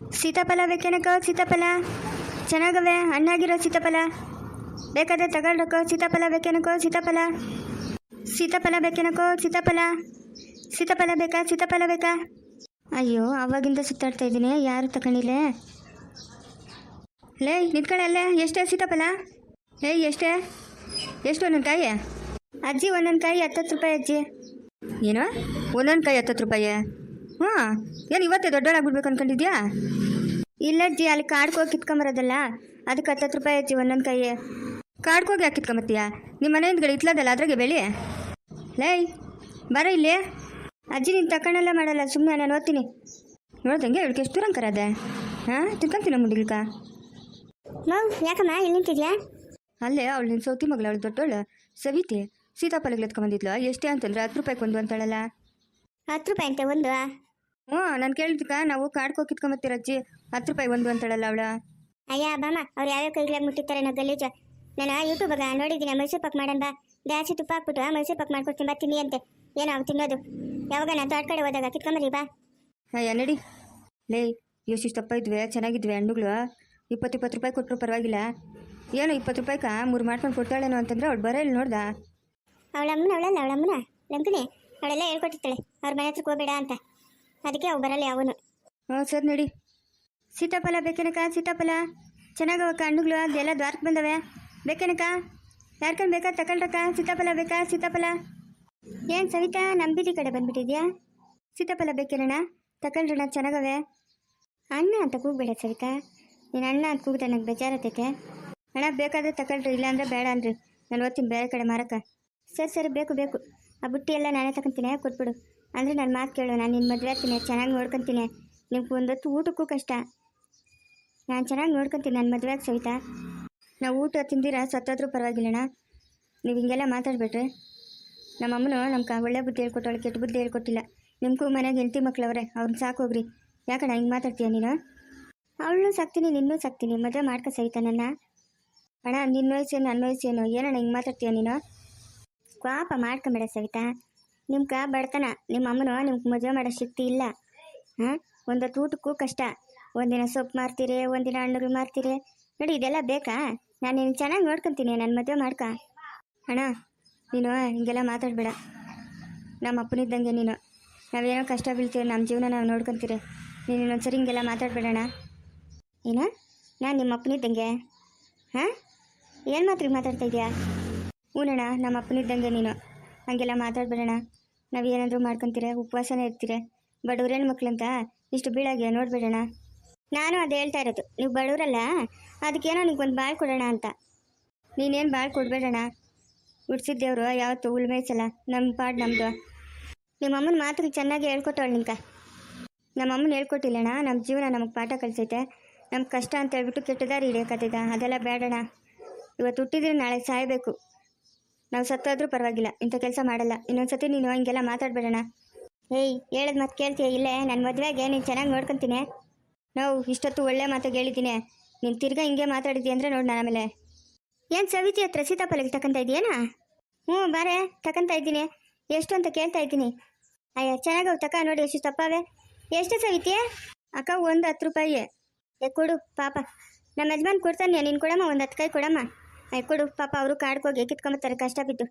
ಸೀತಾಫಲ ಬೇಕೇನಕ್ಕ, ಸೀತಾಫಲ? ಚೆನ್ನಾಗವೆ, ಹಣ್ಣಾಗಿರೋ ಸೀತಾಫಲ? ಬೇಕಾದ್ರೆ ತಗೊಳ್ರಕ್ಕೋ, ಸೀತಾಫಲ ಬೇಕೇನಕ್ಕೋ, ಸೀತಾಫಲ? ಸೀತಾಫಲ ಬೇಕೇನಕ್ಕೋ, ಸೀತಾಫಲ? ಸೀತಾಫಲ ಬೇಕಾ ಸೀತಾಫಲ ಬೇಕಾ? ಅಯ್ಯೋ, ಅವಾಗಿಂದ ಸುತ್ತಾಡ್ತಾ ಇದ್ದೀನಿ, ಯಾರು ತಗೊಂಡಿಲ್ಲೇ? ಲೇ ನಿಂತ್ಕೊಳ್ಳಲ್ಲೇ ಎಷ್ಟೇ ಸೀತಾಫಲ? ಏಯ್ ಎಷ್ಟೇ? ಎಷ್ಟು ಒಂದೊಂದು ಕಾಯಿ? ಅಜ್ಜಿ, ಒಂದೊಂದು ಕಾಯಿ ಹತ್ತತ್ತು ರೂಪಾಯಿ ಅಜ್ಜಿ. ಏನೋ? ಒಂದೊಂದು ಕಾಯಿ ಹತ್ತತ್ತು ರೂಪಾಯಿ? ಹಾಂ ಏನು ಇವತ್ತೇ ದೊಡ್ಡೋಳಾಗ್ಬಿಡ್ಬೇಕು ಅನ್ಕೊಂಡಿದ್ಯಾ? ಇಲ್ಲ ಅಜ್ಜಿ ಅಲ್ಲಿ ಕಾಡ್ಕೋಗಿ ಕಿತ್ಕೊಂಬರೋದಲ್ಲ ಅದಕ್ಕೆ ಹತ್ತತ್ತು ರೂಪಾಯಿ ಅಜ್ಜಿ ಒಂದೊಂದು ಕೈಯೇ. ಕಾಡ್ಕೋಗಿ ಯಾಕೆ ಕಿತ್ಕೊಂಬತ್ತೀಯ? ನಿಮ್ಮ ಮನೆ ಹಿಂದ್ಗಡೆ ಇತ್ಲದಲ್ಲ ಅದ್ರಾಗೆ ಬೆಳಿ ಲೈ ಬರ ಇಲ್ಲಿ. ಅಜ್ಜಿ ನೀನು ತಕೊಂಡೆಲ್ಲ ಮಾಡಲ್ಲ ಸುಮ್ಮನೆ ನಾನು ಓದ್ತೀನಿ. ನೋಡ್ದಂಗೆ ಇವಳಿಗೆ ಎಷ್ಟು ದೂರ ಕರದೆ ಹಾಂ ತಿನ್ಕೊಂತೀನ ಮುಂಡಿಲ್ಕ ಮೌ ಯಾಕಮ್ಮ ಇಲ್ಲಿ ನಿಂತಿದ್ಯಾ? ಅಲ್ಲೇ ಅವಳು ನಿನ್ನ ಸೌತಿ ಮಗಳು ಅವಳು ದೊಡ್ಡವಳು ಸವಿತೆ ಸೀತಾಫಲಗಳು ಎತ್ಕೊಂಬಂದಿದ್ಲು. ಎಷ್ಟೇ ಅಂತಂದ್ರೆ ಹತ್ತು ರೂಪಾಯಿಗೆ ಕೊಂದು ಅಂತಾಳಲ್ಲ. ಹತ್ತು ರೂಪಾಯಿ ಅಂತೆ ಒಂದು ಹ್ಞೂ ನಾನು ಕೇಳಿದ್ಕ ನಾವು ಕಾಡ್ಕೋ ಕಿತ್ಕೊಂಬತ್ತೀರ ಅಜ್ಜಿ? ಹತ್ತು ರೂಪಾಯಿ ಒಂದು ಅಂತಾಳಲ್ಲ ಅವಳ. ಅಯ್ಯ ಬಾಮ ಅವ್ರು ಯಾವ್ಯಾವ ಕೈಗಳಾಗ ಮುಟ್ಟಿರ್ತಾರೆ ನಾವು ಗಲೀಜ. ನಾನು ಯೂಟ್ಯೂಬಾಗ ನೋಡಿದ್ದೀನಿ ಮೈಸೂರು ಪಾಕ್ ಮಾಡೋಣ ಬಾ. ಜಾಸ್ತಿ ತುಪ್ಪ ಹಾಕ್ಬಿಟ್ಟು ಮೈಸೂರು ಪಾಕ್ ಮಾಡ್ಕೊಡ್ತೀನಿ ಬಾ ತಿನ್ನಿ ಅಂತೆ. ಏನು ಅವು ತಿನ್ನೋದು. ಯಾವಾಗ ನಾನು ತೋಟ ಕಡೆ ಹೋದಾಗ ಕಿತ್ಕೊಂಬರ್ರಿ ಬಾ. ಅಯ್ಯ ನಡಿ. ಲೇ ಎಷ್ಟಿಷ್ಟಪ್ಪ ಇದ್ವೆ ಚೆನ್ನಾಗಿದ್ವಿ ಹಣ್ಣುಗಳು. ಇಪ್ಪತ್ತು ಇಪ್ಪತ್ತು ರೂಪಾಯಿ ಕೊಟ್ಟರು ಪರವಾಗಿಲ್ಲ. ಏನು ಇಪ್ಪತ್ತು ರೂಪಾಯಿಕ? ಮೂರು ಮಾಡ್ಕೊಂಡು ಕೊಡ್ತಾಳೇನೋ ಅಂತಂದ್ರೆ ಅವ್ಳು ಬರೋ ಇಲ್ಲಿ ನೋಡ್ದ? ಅವಳಮ್ಮನ ಅವಳಲ್ಲ ಅವಳಮ್ಮನ ಅಮ್ಮನ? ಲಂಕಣಿ ಅವಳೆಲ್ಲ ಹೇಳ್ಕೊಟ್ಟಿರ್ತಾಳೆ. ಅವ್ರ ಮನೆ ಹತ್ರಕ್ಕೆ ಹೋಗಬೇಡ ಅಂತ. ಅದಕ್ಕೆ ಅವು ಬರಲ್ಲ ಯಾವನು. ಹ್ಞೂ, ಸರ್ ನಡಿ. ಸೀತಾಫಲ ಬೇಕೇನಕ್ಕ, ಸೀತಾಫಲ? ಚೆನ್ನಾಗವಕ್ಕ ಹಣ್ಣುಗಳು, ಅದೆಲ್ಲ ದ್ವಾರಕ್ಕೆ ಬಂದವೆ. ಬೇಕೇನಕ್ಕ? ಯಾರ್ಕೊಂಡು ಬೇಕಾ ತಗೊಳ್ರಕ್ಕ ಸೀತಾಫಲ ಬೇಕಾ, ಸೀತಾಫಲ? ಏನು ಸವಿತಾ ನಂಬಿದಿ ಬೀದಿ ಕಡೆ ಬಂದ್ಬಿಟ್ಟಿದ್ಯಾ? ಸೀತಾಫಲ ಬೇಕೇನಣ್ಣ? ತಗೊಳ್ರಣ್ಣ ಚೆನ್ನಾಗವೆ. ಅಣ್ಣ ಅಂತ ಕೂಗಬೇಡ ಸವಿತಾ. ನೀನು ಅಣ್ಣ ಅಂತ ಕೂಗ್ದೆ ನಂಗೆ ಬೇಜಾರತೈತೆ ಅಣ್ಣ, ಬೇಕಾದ್ರೆ ತಗೊಳ್ರಿ ಇಲ್ಲಾಂದ್ರೆ ಬೇಡ ಅನ್ರಿ ನಾನು ಓದ್ತೀನಿ ಬೇರೆ ಕಡೆ ಮಾರಕ್ಕ. ಸರಿ ಸರಿ, ಬೇಕು ಬೇಕು. ಆ ಬುಟ್ಟಿ ಎಲ್ಲ ನಾನೇ ತಗೊಂತೀನಿ ಕೊಟ್ಬಿಡು. ಅಂದರೆ ನನ್ನ ಮಾತು ಕೇಳು, ನಾನು ನಿನ್ನ ಮದುವೆ ಆಗ್ತೀನಿ, ಚೆನ್ನಾಗಿ ನೋಡ್ಕೊತೀನಿ. ನಿಮ್ಗೆ ಒಂದೊತ್ತು ಊಟಕ್ಕೂ ಕಷ್ಟ. ನಾನು ಚೆನ್ನಾಗಿ ನೋಡ್ಕೊತೀನಿ ನನ್ನ ಮದುವೆ ಆಗಿ ಸವಿತಾ? ನಾವು ಊಟ ತಿಂದಿರ? ಸತ್ತೋದ್ರೂ ಪರವಾಗಿಲ್ಲಣ್ಣ. ನೀವು ಹಿಂಗೆಲ್ಲ ನಮ್ಮ ಅಮ್ಮನು ನಮ್ಗೆ ಒಳ್ಳೆ ಬುದ್ಧಿ ಹೇಳ್ಕೊಟ್ಟವಳು, ಕೆಟ್ಟ ಬುದ್ಧಿ ಹೇಳ್ಕೊಟ್ಟಿಲ್ಲ. ನಿಮಗೂ ಮನೆಗೆ ಹೆಂಡತಿ ಮಕ್ಳವ್ರೆ ಅವ್ರನ್ನ ಸಾಕೋಗ್ರಿ ಯಾಕಣ್ಣ ಹಿಂಗೆ ಮಾತಾಡ್ತೀಯ ನೀನು? ಅವಳು ಸಾಕ್ತೀನಿ, ನಿನ್ನೂ ಸಾಕ್ತೀನಿ. ಮದುವೆ ಮಾಡ್ಕೊ ಸವಿತಾ ನನ್ನ. ಅಣ್ಣ ನಿನ್ನ ವಯಸ್ಸೇನು ನನ್ನ ವಯಸ್ಸೇನು ಏನಣ್ಣ ಹಿಂಗೆ ಮಾತಾಡ್ತೀಯ ನೀನು? ಪಾಪ ಮಾಡ್ಕೊಂಬೇಡ ಸವಿತಾ. ನಿಮ್ಗೆ ಬಡತನ ನಿಮ್ಮ ಅಮ್ಮನು ನಿಮ್ಗೆ ಮದುವೆ ಮಾಡೋ ಶಕ್ತಿ ಇಲ್ಲ. ಹಾಂ? ಒಂದೊತ್ತು ಊಟಕ್ಕೂ ಕಷ್ಟ. ಒಂದಿನ ಸೊಪ್ಪು ಮಾರ್ತೀರಿ, ಒಂದಿನ ಹಣ್ಣುಗಳು ಮಾರ್ತೀರಿ. ನೋಡಿ, ಇದೆಲ್ಲ ಬೇಕಾ? ನಾನು ನಿನ್ನ ಚೆನ್ನಾಗಿ ನೋಡ್ಕೊತೀನಿ ನನ್ನ ಮದುವೆ ಮಾಡ್ಕ. ಅಣ್ಣ, ನೀನು ಹಿಂಗೆಲ್ಲ ಮಾತಾಡಬೇಡ. ನಮ್ಮ ಅಪ್ಪನಿದ್ದಂಗೆ ನೀನು. ನಾವೇನೋ ಕಷ್ಟ ಬೀಳ್ತೀವಿ ನಮ್ಮ ಜೀವನ ನಾವು ನೋಡ್ಕೊತೀರಿ. ನೀನು ಇನ್ನೊಂದ್ಸರಿ ಹಿಂಗೆಲ್ಲ ಮಾತಾಡ್ಬೇಡಣ ಏನ? ನಾನು ನಿಮ್ಮ ಅಪ್ಪನಿದ್ದಂಗೆ. ಹಾಂ? ಏನು ಮಾತ್ರ ಮಾತಾಡ್ತಾ ಇದೆಯಾ? ಹ್ಞೂನಣ್ಣ ನಮ್ಮ ಅಪ್ಪನಿದ್ದಂಗೆ ನೀನು. ಹಂಗೆಲ್ಲ ಮಾತಾಡ್ಬೇಡಣ್ಣ ನಾವು ಏನಾದರೂ ಮಾಡ್ಕೊತೀರ? ಉಪವಾಸನೇ ಇರ್ತೀರ? ಬಡವ್ರ ಮಕ್ಳಂತ? ಇಷ್ಟು ಬೀಳಾಗೆ ನೋಡ್ಬಿಡೋಣ. ನಾನು ಅದು ಹೇಳ್ತಾ ಇರೋದು. ನೀವು ಬಡವರಲ್ಲ, ಅದಕ್ಕೇನೋ ನಿಮ್ಗೆ ಒಂದು ಬಾಳ್ ಕೊಡೋಣ ಅಂತ. ನೀನೇನು ಬಾಳ್ ಕೊಡಬೇಡಣ್ಣ. ಹುಡ್ಸಿದ್ದೇವ್ರು ಯಾವತ್ತು ಉಳ್ಮೇಸಲ್ಲ ನಮ್ಮ ಪಾಡ್ ನಮ್ಮದು ನಿಮ್ಮಮ್ಮನ ಮಾತು ಚೆನ್ನಾಗಿ ಹೇಳ್ಕೊಟ್ಟವಳು ನಿಂಕ. ನಮ್ಮಮ್ಮನ ಹೇಳ್ಕೊಟ್ಟಿಲ್ಲಣ್ಣ. ನಮ್ಮ ಜೀವನ ನಮಗೆ ಪಾಠ ಕಲಿಸೈತೆ. ನಮ್ಗೆ ಕಷ್ಟ ಅಂತ ಹೇಳ್ಬಿಟ್ಟು ಕೆಟ್ಟದಾರಿ ದಾರಿ ಕತೆ ಅದೆಲ್ಲ ಬೇಡಣ ಇವತ್ತು ಹುಟ್ಟಿದ್ರೆ ನಾಳೆ ಸಾಯಬೇಕು. ನಾವು ಸತ್ತಾದ್ರೂ ಪರವಾಗಿಲ್ಲ, ಇಂಥ ಕೆಲಸ ಮಾಡಲ್ಲ. ಇನ್ನೊಂದ್ಸತಿ ನೀನು ಹಿಂಗೆಲ್ಲ ಮಾತಾಡ್ಬೇಡಣ ಏಯ್, ಹೇಳದ್ ಮತ್ತೆ ಕೇಳ್ತೀಯ ಇಲ್ಲೇ? ನನ್ನ ಮದುವೆಗೆ ನೀನು ಚೆನ್ನಾಗಿ ನೋಡ್ಕೊತೀನಿ. ನಾವು, ಇಷ್ಟೊತ್ತು ಒಳ್ಳೆ ಮಾತು ಕೇಳಿದ್ದೀನಿ ನೀನು ತಿರ್ಗಾ ಹಿಂಗೆ ಮಾತಾಡಿದ್ದಿ ಅಂದರೆ ನೋಡಿ ನಾನು ಆಮೇಲೆ. ಏನು ಸವಿತಿ ಹತ್ರ ಸೀತಾಫಲಕ್ಕೆ ತಕ್ಕಂತ ಇದೆಯೇನಾ ಹ್ಞೂ, ಬಾರೆ ತಕ್ಕಂತ ಇದ್ದೀನಿ. ಎಷ್ಟು ಅಂತ ಕೇಳ್ತಾ ಇದ್ದೀನಿ. ಅಯ್ಯ ಚೆನ್ನಾಗವು ತಕ, ನೋಡಿ ಎಷ್ಟು ತಪ್ಪಾವೆ. ಎಷ್ಟು ಸವಿತಿ? ಅಕ್ಕ, ಒಂದು ಹತ್ತು ರೂಪಾಯಿ. ಕೊಡು, ಪಾಪ. ನಮ್ಮ ಯಜಮಾನ್ ಕೊಡ್ತಾನೆ ನೀನು ಕೊಡಮ್ಮ, ಒಂದು ಹತ್ತು ಕೈ ಕೊಡಮ್ಮ. ಅಯ್ಯ ಕೊಡು. ಪಾಪ ಅವರು ಕಾಡ್ಕೋಗಿ ಕಿತ್ಕೊಂಬತ್ತಾರೆ. ಕಷ್ಟ ಬಿದ್ದು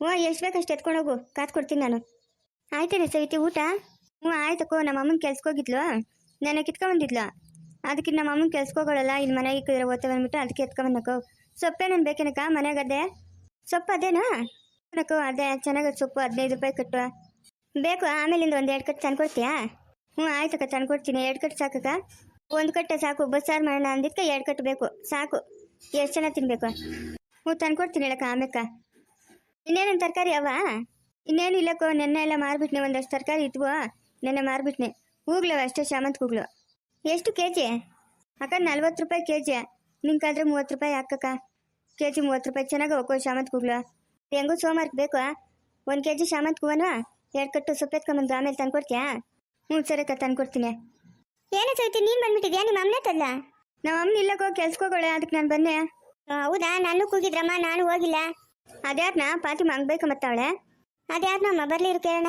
ಹ್ಞೂ, ಎಷ್ಟು ಬೇಕಷ್ಟು ಎತ್ಕೊಂಡು ಹೋಗು. ಕಾಸು ಕೊಡ್ತೀನಿ ನಾನು. ಆಯ್ತೇನೆ ಸವಿತಿ ಊಟ? ಹ್ಞೂ ಆಯ್ತಕ್ಕೋ ನಮ್ಮ ಅಮ್ಮನ ಕೆಲ್ಸಕ್ಕೋಗಿದ್ಲು ನಾನು ಕಿತ್ಕೊಂಬಂದಿದ್ಲು. ಅದಕ್ಕೆ ನಮ್ಮ ಅಮ್ಮನ ಕೆಲ್ಸಕ್ಕೋಗಳಲ್ಲ ಇಲ್ಲಿ ಮನೆಗೆ ಇಕ್ಕಿದ್ರೆ ಓದ್ತೇವೆ ಅಂದ್ಬಿಟ್ಟು ಅದಕ್ಕೆ ಎತ್ಕೊಂಬಂದಕ್ಕೋ ಸೊಪ್ಪೇನೇನು ಬೇಕೇನಕ್ಕ ಮನೆಗದೆ ಸೊಪ್ಪು ಅದೇನಾ? ನಕ್ಕೋ ಅದೇ. ಚೆನ್ನಾಗಿ ಸೊಪ್ಪು ಹದಿನೈದು ರೂಪಾಯಿ ಕಟ್ಟು ಬೇಕು ಆಮೇಲಿಂದ ಒಂದು ಎರಡು ಕಟ್ಟು ತಂದ್ಕೊಡ್ತೀಯಾ ಹ್ಞೂ, ಆಯ್ತಕ್ಕ ತಂದ್ಕೊಡ್ತೀನಿ ಎರಡು ಕಟ್ಟು ಸಾಕಕ್ಕ. ಒಂದು ಕಟ್ಟೆ ಸಾಕು. ಬಸ್ಸಾರು ಮಾಡೋಣ ಅಂದಿದ್ಕೆ ಎರಡು ಕಟ್ಟು ಬೇಕು. ಸಾಕು. ಎಷ್ಟು ಜನ ತಿನ್ಬೇಕು? ಹ್ಞೂ ತಂದ್ಕೊಡ್ತೀನಿ ಹೇಳಕ್ಕ, ಆಮೇಕ. ಇನ್ನೇನೇನು ತರಕಾರಿ ಅವ? ಇನ್ನೇನು ಇಲ್ಲಕ್ಕೋ, ನೆನ್ನೆ ಎಲ್ಲ ಮಾರ್ಬಿಟ್ನೆ, ಒಂದಷ್ಟು ತರಕಾರಿ ಇದ್ವು. ನೆನ್ನೆ ಮಾರ್ಬಿಟ್ನೆ. ಹೂಗ್ಲವ ಅಷ್ಟೇ ಶಾಮಂತ್ ಹೂಗ್ಳು. ಎಷ್ಟು ಕೆ ಜಿ ಅಕ್ಕ, ನಲ್ವತ್ತು ರೂಪಾಯಿ ಕೆ ಜಿ ನಿಂಗಾದ್ರೆ ಮೂವತ್ತು ರೂಪಾಯಿ ಹಾಕಕ್ಕ. ಕೆ ಜಿ ಮೂವತ್ತು ರೂಪಾಯಿ. ಚೆನ್ನಾಗಿ ಹೋಗೋ ಶಾಮಂತ್ ಹೂಗ್ಳು? ಹೆಂಗೂ ಸೋಮವಾರಕ್ಕೆ ಬೇಕು ಒಂದು ಕೆ ಜಿ ಶಾಮಂತ್ ಹೂವನು? ಎರಡು ಕಟ್ಟು ಸೊಪ್ಪು ಎತ್ಕೊಂಬಂದು ಆಮೇಲೆ ತಂದ್ಕೊಡ್ತೀಯಾ? ಹ್ಞೂ, ಸರಿ ಅಕ್ಕ, ತಂದ್ಕೊಡ್ತೀನಿ. ಏನೇ ಸೈತಿ ನೀನು ಬಂದ್ಬಿಟ್ಟಿದ್ಯಾ? ನಿಮ್ಮ ಅಮ್ಮನೇ ತಲ್ಲ ನಮ್ಮ ಅಮ್ಮ ಇಲ್ಲಕ್ಕೋ ಕೆಲ್ಸ್ಕೊಳ್ಳೆ ಅದಕ್ಕೆ ನಾನು ಬನ್ನೆ ಹೌದಾ? ನಾನು ಕೂಗಿದ್ರಮ್ಮ ನಾನು ಹೋಗಿಲ್ಲ. ಅದ್ಯಾರನ್ನ ಪಾತಿಮ ಹಂಗೆ ಬೇಕು ಮತ್ತವಳೆ ಅದ್ಯಾರು ನಮ್ಮ ಬರ್ಲಿ ಇರು ಕೇಳೋಣ.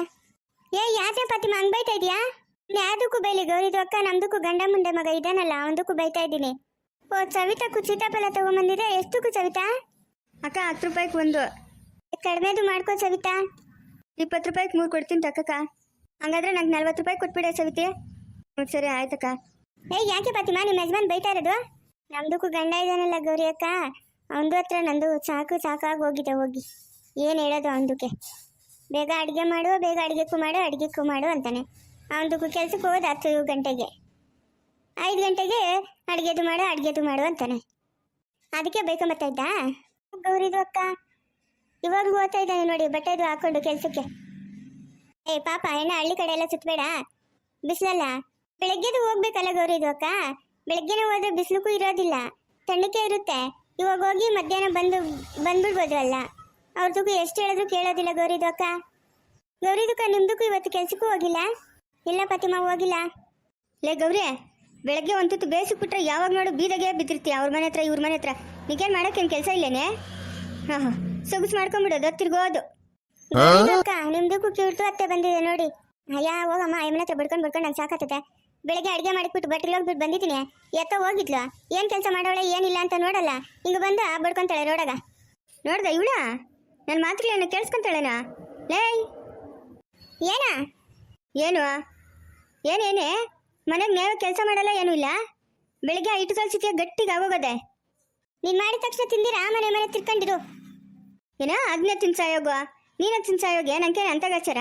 ಏ ಯಾಕೆ ಪಾತಿಮ? ಹಂಗ್ ಬೈತಾ ಇದೀಯಾ? ಯಾವ್ದಕ್ಕೂ ಬೈಲಿ ಗೌರಿದು ಅಕ್ಕ ನಮ್ದಕ್ಕೂ ಗಂಡ ಮುಂದೆ ಮಗ ಇದಾನಲ್ಲ ಅವನದಕ್ಕೂ ಬೈತಾ ಇದ್ದೀನಿ. ಓ ಸವಿತಾಕ್ಕೂ ಸೀತಾಫಲ ತಗೊಂಬಂದಿದೆ? ಎಷ್ಟಕ್ಕೂ ಸವಿತಾ? ಅಕ್ಕ ಹತ್ತು ರೂಪಾಯಿಗೆ ಒಂದು. ಕಡಿಮೆದು ಮಾಡ್ಕೋ ಸವಿತಾ. ಇಪ್ಪತ್ತು ರೂಪಾಯಿಗೆ ಮೂರು ಕೊಡ್ತೀನಿ ತಕ್ಕಕ್ಕ. ಹಂಗಾದ್ರೆ ನಂಗೆ ನಲ್ವತ್ತು ರೂಪಾಯಿ ಕೊಟ್ಬಿಡೆ ಸವಿತಿ. ಹ್ಞೂ ಸರಿ ಆಯ್ತಕ್ಕ. ಏ, ಯಾಕೆ ಪಾತಿಮಾ ನಿಮ್ಮ ಯಜಮಾನ್ ಬೈತಾ ಇರೋದು? ನಮ್ದಕ್ಕೂ ಗಂಡ ಇದ್ದಾನಲ್ಲ ಗೌರಿ ಅಕ್ಕ. ಅವನದು ಹತ್ರ ನಂದು ಸಾಕು ಸಾಕಾಗಿ ಹೋಗಿದೆ, ಹೋಗಿ. ಏನು ಹೇಳೋದು ಅವನದಕ್ಕೆ? ಬೇಗ ಅಡುಗೆ ಮಾಡು, ಬೇಗ ಅಡುಗೆಕ್ಕೂ ಮಾಡು ಅಡುಗೆಕ್ಕೂ ಮಾಡು ಅಂತಾನೆ. ಅವನದಕ್ಕೂ ಕೆಲಸಕ್ಕೆ ಹೋದ ಹತ್ತು ಗಂಟೆಗೆ. ಐದು ಗಂಟೆಗೆ ಅಡುಗೆದು ಮಾಡು ಅಡುಗೆದು ಮಾಡು ಅಂತಾನೆ. ಅದಕ್ಕೆ ಬೈಕೊಂಬತ್ತಾ ಇದ್ದ? ಗೌರಿದು ಅಕ್ಕ. ಇವಾಗ ಓದ್ತಾ ಇದ್ದಾನೆ ನೋಡಿ ಬಟ್ಟೆದು ಹಾಕೊಂಡು ಕೆಲಸಕ್ಕೆ. ಏ, ಪಾಪ ಏನ ಹಳ್ಳಿ ಕಡೆ ಎಲ್ಲ ಸುತ್ತಬೇಡ ಬಿಸಿಲಲ್ಲ? ಬೆಳಗ್ಗೆದು ಹೋಗ್ಬೇಕಲ್ಲ ಗೌರಿ ಅಕ್ಕ. ಬೆಳಗ್ಗೆನೇ ಹೋದ್ರೆ ಬಿಸಿಲಕ್ಕೂ ಇರೋದಿಲ್ಲ. ತಣ್ಣಕ್ಕೆ ಇರುತ್ತೆ. ಇವಾಗ ಹೋಗಿ ಮಧ್ಯಾಹ್ನ ಬಂದು ಬಂದ್ಬಿಡ್ಬೋದು ಅಲ್ಲ. ಅವ್ರದಕ್ಕೂ ಎಷ್ಟು ಹೇಳಿದ್ರು ಕೇಳೋದಿಲ್ಲ ಗೌರಿದು ಅಕ್ಕ. ಗೌರಿದಕ್ಕ ನಿಮ್ದಕ್ಕೂ ಇವತ್ತು ಕೆಲ್ಸಕ್ಕೂ ಹೋಗಿಲ್ಲ? ಇಲ್ಲ ಪತಿಮ ಹೋಗಿಲ್ಲ. ಲೇ ಗೌರಿ ಬೆಳಗ್ಗೆ ಒಂದೊತ್ತು ಬೇಸಿಗೆ ಬಿಟ್ರೆ ಯಾವಾಗ ನೋಡು ಬೀದಗೆ ಬಿದ್ದಿರ್ತೀಯ ಅವ್ರ ಮನೆ ಹತ್ರ ಇವ್ರ ಮನೆ ಹತ್ರ. ನಿಗೇನು ಮಾಡೋಕ್ಕೇನು ಕೆಲಸ ಇಲ್ಲೇನೆ? ಹಾಂ ಹಾಂ. ಸೊಗಸು ಮಾಡ್ಕೊಂಬಿಡೋದು ತಿರ್ಗೋದು. ಅಕ್ಕ ನಿಮ್ದಕ್ಕೂ ಕೇಳ್ತು ಅತ್ತೆ ಬಂದಿದೆ ನೋಡಿ. ಅಯ್ಯ ಹೋಗಮ್ಮ ಐಮನ ಹತ್ರ ಬಡ್ಕೊಂಡು ಬಡ್ಕೊಂಡು ನಂಗೆ ಸಾಕತ್ತದೆ ಬೆಳಗ್ಗೆ ಅಡುಗೆ ಮಾಡಿಬಿಟ್ಟು ಬಟ್ಟೆಗೆ ಹೋಗ್ಬಿಟ್ಟು ಬಂದಿದ್ದೀನಿ. ಎತ್ತ ಹೋಗಿದ್ಲು. ಏನು ಕೆಲಸ ಮಾಡೋಳೆ, ಏನಿಲ್ಲ ಅಂತ ನೋಡಲ್ಲ. ಹಿಂಗೆ ಬಂದ ಬಡ್ಕೊಂತಾಳೆ ರೋಡಾಗ. ನೋಡ್ದ ಇವಳ? ನನ್ನ ಮಾತುಗಳನ್ನ ಕೇಳಿಸ್ಕೊಂತಾಳೇನ? ಲೇಯ್ ಏನಾ? ಏನು? ಏನೇನೆ ಮನೆಗೆ ನೇವ ಕೆಲಸ ಮಾಡಲ್ಲ, ಏನೂ ಇಲ್ಲ? ಬೆಳಿಗ್ಗೆ ಇಟ್ಟು ಕಳ್ಸಿದ್ಯಾ ಗಟ್ಟಿಗೆ ಆಗೋಗದೆ. ನೀನು ಮಾಡಿದ ತಕ್ಷಣ ತಿಂದಿರಾ? ಮನೆ ಮನೆ ತಿರ್ಕೊಂಡಿರು. ಏನ ಅದನ್ನೇ ತಿನ್ಸಾಯೋಗ ನೀನೇ ತಿನ್ಸಾಯೋಗ ನಂಗೆ ಅಂತ ಗಾಚಾರ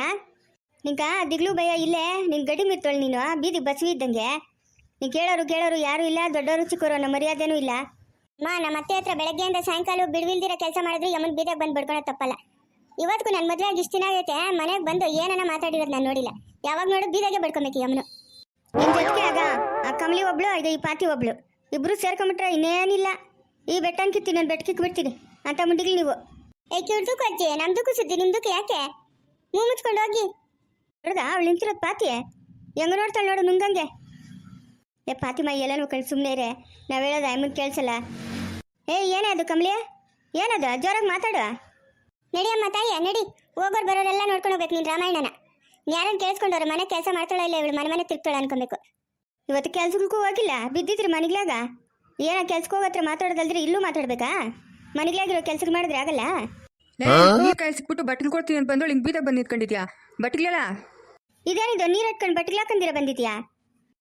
ನಿಂಗ ದಿಗ್ಲು ಭಯ ಇಲ್ಲೇ ನಿನ್ ಗಡಿ ಮಿತ್ತೋಳು ನೀನು ಬೀದಿ ಬಸವಿ ಇದ್ದಂಗೆ. ನೀನು ಕೇಳೋರು ಕೇಳೋರು ಯಾರು ಇಲ್ಲ ದೊಡ್ಡವರು ಚಿಕ್ಕೋರು ನಮ್ಮ ಮರ್ಯಾದೆನೂ ಇಲ್ಲ. ಮಾ ನಮ್ಮ ಅತ್ತೆ ಹತ್ರ ಬೆಳಗ್ಗೆಯಿಂದ ಸಾಯಂಕಾಲ ಬಿಡುವಿಲ್ದಿರೋ ಕೆಲಸ ಮಾಡಿದ್ರೆ ಯಮನ್ ಬೀದಿಗೆ ಬಂದು ಬಡ್ಕೊಳೋದು ತಪ್ಪಲ್ಲ. ಇವತ್ತಿಗೂ ನನ್ನ ಮದುವೆ ಆಗಿ ಇಷ್ಟು ದಿನ ಆಗೈತೆ ಮನೆಗೆ ಬಂದು ಏನನ್ನ ಮಾತಾಡಿರೋದು ನಾನು ನೋಡಿಲ್ಲ. ಯಾವಾಗ ನೋಡು ಬೀದಾಗೆ ಬಡ್ಕೊಬೇಕು ಯಮನು. ನಿನ್ ಜೊತೆಗೆ ಆಗ ಆ ಕಮಲಿ ಒಬ್ಳು ಇದು ಈ ಪಾತಿ ಒಬ್ಳು. ಇಬ್ರು ಸೇರ್ಕೊಂಬಿಟ್ರೆ ಇನ್ನೇನಿಲ್ಲ. ಈ ಬೆಟ್ಟನ್ ಕಿತ್ತಿ ನಾನು ಬೆಟ್ಟಕ್ಕೆ ಬಿಡ್ತೀನಿ. ಅಂತ ಮುಂದಿಗೆ ನೀವು. ಏ ಕಿಡ್ದಕ್ಕೂ ಕೊಜ್ಜಿ ನಮ್ದಕ್ಕೂ ಸುದ್ದಿ ನಿಮ್ದಕ್ಕೆ ಯಾಕೆ? ಮೂ ಮುಚ್ಕೊಂಡು ಹೋಗಿ. ನೋಡ್ದ ಅವಳು ನಿಂತಿರೋದು ಪಾತಿ? ಹೆಂಗ ನೋಡ್ತಾಳೆ ನೋಡು ನುಂಗಂಗೆ. ಏ ಪಾತಿಮ ಎಲ್ಲನೂ ಕಳ್ ಸುಮ್ಮನೆ ರೇ ನಾವು ಹೇಳೋದು ಅಮ್ಮನ್ ಕೇಳಿಸಲ್ಲ. ಏ ಏನೇ ಅದು ಕಮಲಿ? ಏನದು? ಜೋರಾಗಿ ಮಾತಾಡು. ನಡಿಯಮ್ಮ ತಾಯಿಯ ನಡಿ. ಹೋಗೋರು ಬರೋರೆಲ್ಲ ನೋಡ್ಕೊಂಡು ಹೋಗ್ಬೇಕು ನೀನು ರಾಮಾಯಣನ. ಯಾರನ್ನ ಕೇಳಿಸ್ಕೊಂಡವ್ರು ಮನೆ ಕೆಲಸ ಮಾಡ್ತಾಳ ಇಲ್ಲ ಇವಳು? ಮನೆ ಮನೆ ತಿರ್ತಾಳೆ ಅನ್ಕೊಬೇಕು. ಇವತ್ತು ಕೆಲ್ಸಕ್ಕೂ ಹೋಗಿಲ್ಲ? ಬಿದ್ದಿದ್ರಿ ಮನೆಗ್ಲಾಗ? ಏನೋ ಕೆಲ್ಸಕ್ಕೆ ಹೋಗತ್ರ ಮಾತಾಡೋದಲ್ದ್ರೆ ಇಲ್ಲೂ ಮಾತಾಡ್ಬೇಕಾ? ಮನೆಗ್ಲಾಗಿರೋ ಕೆಲ್ಸಕ್ಕೆ ಮಾಡಿದ್ರೆ ಆಗಲ್ಲ? ನೀರ್ ಕಾಯಿ ಸಿಕ್ಬಿಟ್ಟು ಬಟ್ಟಲು ಕೊಡ್ತೀನಿ ಅಂತ ಬಂದೋಳು ಹಿಂಗೆ ಬೀದ ಬಂದು ನಿಂತ್ಕೊಂಡಿದ್ಯಾ? ಬಟ್ಟಿಗೆಲ್ಲ ಇದೇನಿದು? ನೀರು ಹಟ್ಕೊಂಡು ಬಟ್ಟಿಗ್ಲಾಕಂದಿರ ಬಂದಿದ್ಯಾ?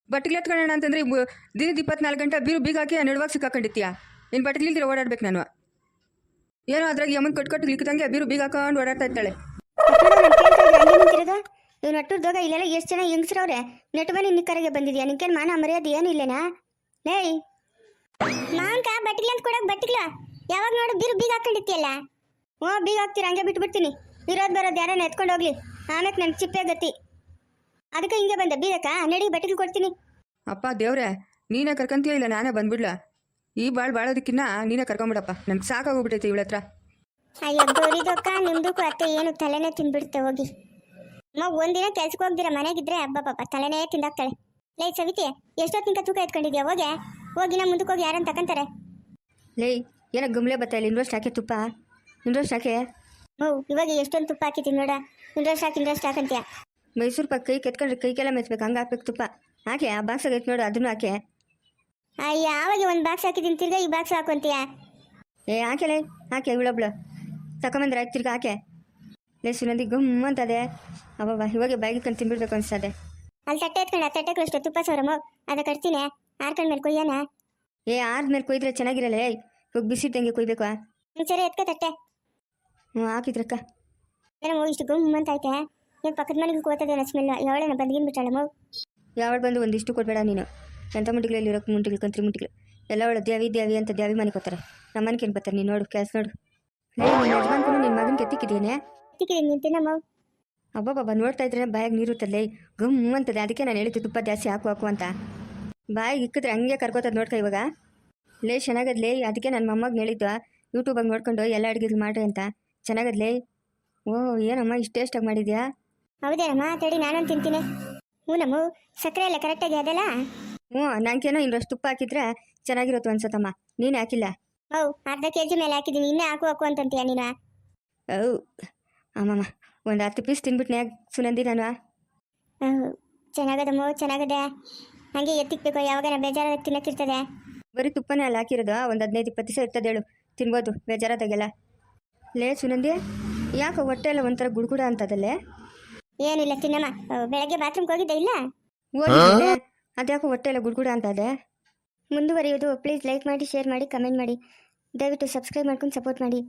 ಬಟ್ಟಿಗೆ ಎತ್ಕೊಳ್ಳೋಣ ಅಂತಂದ್ರೆ ದಿನದ ಇಪ್ಪತ್ನಾಲ್ಕು ಗಂಟೆ ಬೀರು ಬೀಗ ಹಾಕಿ ನಡುವಾಗ ಸಿಕ್ಕಾಕೊಂಡಿತ್ಯಾ ಇನ್ನು ಇಲ್ದಿರ ಓಡಾಡ್ಬೇಕು ನಾನು. ಏನೋ ಅದ್ರಾಗ ಯಮನ್ ಕಟ್ಕೊಟ್ಟು ಲಿಕ್ಕಿದಂಗೆ ಬೀರು ಬೀಗ ಹಾಕೊಂಡು ಓಡಾಡ್ತಾ ಇರ್ತಾಳೆ ಇವ್ನು ನಟ್ಟುರ್ದಾಗ ಇಲ್ಲೆಲ್ಲ ಎಷ್ಟು ಜನ ಹೆಂಗಸ್ರವ್ರೆ ನೆಟ್ ಬನ್ನಿ ನಿಕ್ಕರಿಗೆ ಬಂದಿದ್ಯಾ? ನಿಂಕೇನು ಮಾನ ಮರ್ಯಾದೆ ಏನು ಇಲ್ಲೇನಾ? ಲೇಯ್ ಮಾಂಕ ಬಟ್ಟಿಗೆ ಅಂತ ಕೊಡೋಕೆ ಬಟ್ಟಿಗ್ಲ ಯಾವಾಗ ನೋಡು ಬೀರು ಬೀಗ ಹಾಕೊಂಡಿರ್ತೀಯಲ್ಲ ಹ್ಞೂ ಬೀಗ ಹಾಕ್ತೀರ? ಹಂಗೆ ಬಿಟ್ಬಿಡ್ತೀನಿ. ಇರೋದು ಬರೋದು ಯಾರನ್ನ ಎತ್ಕೊಂಡು ಹೋಗ್ಲಿ. ಆಮೇಲೆ ನನ್ನ ಚಿಪ್ಪೆ ಗತಿ. ಅದಕ್ಕೆ ಹಿಂಗೆ ಬಂದೆ. ಬೀರಕ್ಕ ನಡಿ ಬಟ್ಟಿಗೆ ಕೊಡ್ತೀನಿ. ಅಪ್ಪ ದೇವ್ರೆ ನೀನೇ ಕರ್ಕೊಂತೀಯ ಇಲ್ಲ ನಾನೇ ಬಂದ್ಬಿಡ್ಲ. ಈ ಬಾಳ್ ಬಾಳೋದಕ್ಕಿನ್ನ ನೀನೇ ಕರ್ಕೊಂಬಿಡಪ್ಪ. ನನ್ಗೆ ಸಾಕಾಗೋಗ್ಬಿಟ್ಟೈತೆ ಇವಳ ಹತ್ರ. ಅಯ್ಯೋ ಗೌರಿದಕ್ಕ ನಿಮ್ದಕ್ಕೂ ಅತ್ತೆ ಏನು? ತಲೆನೇ ತಿಂದ್ಬಿಡುತ್ತೆ ಹೋಗಿ. ಅಮ್ಮ ಒಂದಿನ ಕೆಲ್ಸಕ್ಕೆ ಹೋಗ್ದಿರ ಮನೆಗಿದ್ರೆ ಹಬ್ಬ ಪಾಪ ತಲೆನೇ ತಿಂದಾಕ್ತಾಳೆ. ಲೈ ಸವಿತಿ ಎಷ್ಟೊತ್ತಿನ ತೂಕ ಎತ್ಕೊಂಡಿದ್ಯಾ? ಹೋಗೆ. ಹೋಗಿ ನಾ ಮುಂದಕ್ಕೆ ಹೋಗಿ ಯಾರನ್ನ ತಕಂತಾರೆ? ಲೈ ಏನೋ ಗುಮ್ಲೆ ಬರ್ತಾ ಇಲ್ಲ? ಇಂಡ್ರಸ್ಟ್ ಹಾಕಿ ತುಪ್ಪ. ಇಂಡ್ರಸ್ಟ್ ಹಾಕಿ ಹ್ಞೂ ಇವಾಗ ಎಷ್ಟೊಂದು ತುಪ್ಪ ಹಾಕಿದ್ದೀನಿ ನೋಡ. ಇನ್ವೆಸ್ಟ್ ಹಾಕಿ ಇನ್ವೆಸ್ಟ್ ಹಾಕಂತೀಯ ಮೈಸೂರು ಪಾಕ್ ಕೈ ಕೆತ್ಕೊಂಡ್ರೆ ಕೈಗೆಲ್ಲ ಮೆತ್ಬೇಕು. ಹಂಗೆ ಹಾಕ್ಬೇಕು ತುಪ್ಪ. ಹಾಕಿ ಆ ಬಾಕ್ಸಾಗ ಐತೆ ನೋಡು ಅದನ್ನು ಹಾಕಿ. ಯಾವಾಗ ಒಂದು ಬಾಕ್ಸ್ ಹಾಕಿದ್ದೀನಿ ತಿರ್ಗಾ ಈ ಬಾಕ್ಸ್ ಹಾಕೊಂತೀಯ ಏ ಹಾಕಿಲ್ಲ ಹಾಕಿ ಇವಳೊಬ್ಳು ತಗೊಂಬಂದ್ರೆ ಆಯ್ತು ತಿರ್ಗಿ ಹಾಕೆ. ಲೇ ಸುನಂದಿ ಗುಮ್ ಅಂತದೆ. ಅಬ್ಬಬ್ಬ ಇವಾಗ ಬಾಯಿಗೆ ಕಂಡು ತಿನ್ಬಿಡ್ಬೇಕು ಅನ್ಸ್ತದೆ. ಅಲ್ಲಿ ತಟ್ಟೆ ಎತ್ಕೊಂಡು ಆ ತಟ್ಟೆ ಕಳಿಸ್ತು ತುಪ್ಪ ಸೌರಮ್ಮ ಅದ ಕಟ್ತೀನಿ. ಆರ್ಕೊಂಡ್ ಮೇಲೆ ಕೊಯ್ಯೋಣ ಏ ಆದ್ಮೇಲೆ ಕೊಯ್ದ್ರೆ ಚೆನ್ನಾಗಿರಲ್ಲ ಏಯ್. ಇವಾಗ ಕೊಯ್ಬೇಕು ಕುಯ್ಬೇಕು ಸರಿ ಎತ್ಕ ತಟ್ಟೆ. ಹ್ಞೂ ಹಾಕಿದ್ರಕ್ಕ. ಏನೋ ಇಷ್ಟು ಗುಮ್ ಅಂತ ಐತೆ. ಏನು ಪಕ್ಕದ ಮನೆಗೆ ಕೂತದೇನೋ ಸ್ಮೆಲ್ ಯಾವಳೇನ ಬಂದ್ಗಿನ್ ಬಿಟ್ಟಾಳ ಮಗು ಯಾವಳು ಬಂದು ಒಂದಿಷ್ಟು ಕೊಡಬೇಡ ನೀನು. ಎಂಥ ಮುಂಟಿಗಳಲ್ಲಿ ಇರೋಕೆ ಮುಂಟಿಗಳು ಕಂತ್ರಿ ಮುಂಟಿಗಳು. ಎಲ್ಲ ಒಳ್ಳೆ ದ್ಯಾವಿ ದ್ಯಾವಿ ಅಂತ ದ್ಯಾವಿ ಮನೆಗೆ ಹೋಗ್ತಾರೆ ನಮ್ಮ ಮನೆಗೆ ಏನು ಬರ್ತಾರೆ? ನೀನು ನೋಡು ಕೆಲಸ ನೋಡು. ನಿನ್ನ ಮಗನ ಕೆತ್ತಿಕ್ಕಿದ್ದೇನೆ ತಿಕ್ಕಿದ್ದೀನಿ ನಿಂತಿನ ಮಗು ನೋಡ್ತಾ ಇದ್ರೆ ಬಾಯಿಗೆ ನೀರು ತಲ್ಲೇ ಗಮ್ ಅಂತದೆ ಅದಕ್ಕೆ ನಾನು ಹೇಳಿದ್ದೆ ತುಪ್ಪ ಜಾಸ್ತಿ ಹಾಕು ಹಾಕು ಅಂತ. ಬಾಯಿಗೆ ಇಕ್ಕಿದ್ರೆ ಹಂಗೆ ಕರ್ಕೋತದ ನೋಡ್ಕ ಇವಾಗ. ಲೇ ಚೆನ್ನಾಗದ್ಲೇ ಅದಕ್ಕೆ ನನ್ನ ಮೊಮ್ಮಗ ಹೇಳಿದ್ದು. ಯೂಟ್ಯೂಬಾಗ ನೋಡ್ಕೊಂಡು ಎಲ್ಲ ಅಡುಗೆಗಳು ಮಾಡ್ರಿ ಅಂತ. ಚೆನ್ನಾಗದ್ಲೇ ಓ ಏನಮ್ಮ ಇಷ್ಟು ಟೇಸ್ಟಾಗಿ ಮಾಡಿದ್ಯಾ? ಹೌದೇನಮ್ಮ ತಡಿ ನಾನೊಂದು ತಿಂತೀನಿ. ಹ್ಞೂ ನಮ್ಮ ಸಕ್ಕರೆ ಎಲ್ಲ ಕರೆಕ್ಟಾಗಿ ಅದಲ್ಲ? ಹ್ಞೂ ನಂಗೇನೋ ಇನ್ನಷ್ಟು ತುಪ್ಪ ಹಾಕಿದ್ರೆ ಚೆನ್ನಾಗಿರುತ್ತೆ ಅನ್ಸತ್ತಮ್ಮ. ನೀನು ಹಾಕಿಲ್ಲ? ಹೌ ಅರ್ಧ ಕೆ ಜಿ ಮೇಲೆ ಹಾಕಿದ್ದೀನಿ ಇನ್ನೇ ಹಾಕು ಹಾಕು ಅಂತಂತೀಯ ನೀನು? ಹೌ ಅಮ್ಮಮ್ಮ ಒಂದು ಹತ್ತು ಪೀಸ್ ತಿನ್ಬಿಟ್ನೆ ಸುನಂದಿ ನಾನು. ಹ್ಞೂ ಚೆನ್ನಾಗದಮ್ಮ ಚೆನ್ನಾಗದೆ. ಹಂಗೆ ಎತ್ತಿಕ್ಬೇಕು ಯಾವಾಗ ಬೇಜಾರಾಗಿ ತಿನ್ನಕ್ಕಿರ್ತದೆ ಬರೀ ತುಪ್ಪನೇ ಅಲ್ಲಿ ಹಾಕಿರೋದು ಒಂದು ಹದಿನೈದು ಇಪ್ಪತ್ತು ದಿವಸ ಇರ್ತದೆ ಹೇಳು. ತಿನ್ಬೋದು ಬೇಜಾರಾದಾಗೆಲ್ಲ. ಲೇ ಸುನಂದಿ ಯಾಕೆ ಹೊಟ್ಟೆ ಎಲ್ಲ ಒಂಥರ ಗುಡ್ಗುಡ ಅಂತದಲ್ಲೇ? ಏನಿಲ್ಲ ತಿನ್ನಮ್ಮ. ಬೆಳಗ್ಗೆ ಬಾತ್ರೂಮ್ಗೆ ಹೋಗಿದ್ದೆ ಇಲ್ಲ? ಓದಿದ್ದೆ ಅದ್ಯಾಕೋ ಹೊಟ್ಟೆ ಎಲ್ಲ ಗುಡ್ಗುಡ ಅಂತದೆ ಮುಂದುವರಿಯೋದು ಪ್ಲೀಸ್ ಲೈಕ್ ಮಾಡಿ ಶೇರ್ ಮಾಡಿ ಕಮೆಂಟ್ ಮಾಡಿ. ದಯವಿಟ್ಟು ಸಬ್ಸ್ಕ್ರೈಬ್ ಮಾಡ್ಕೊಂಡು ಸಪೋರ್ಟ್ ಮಾಡಿ.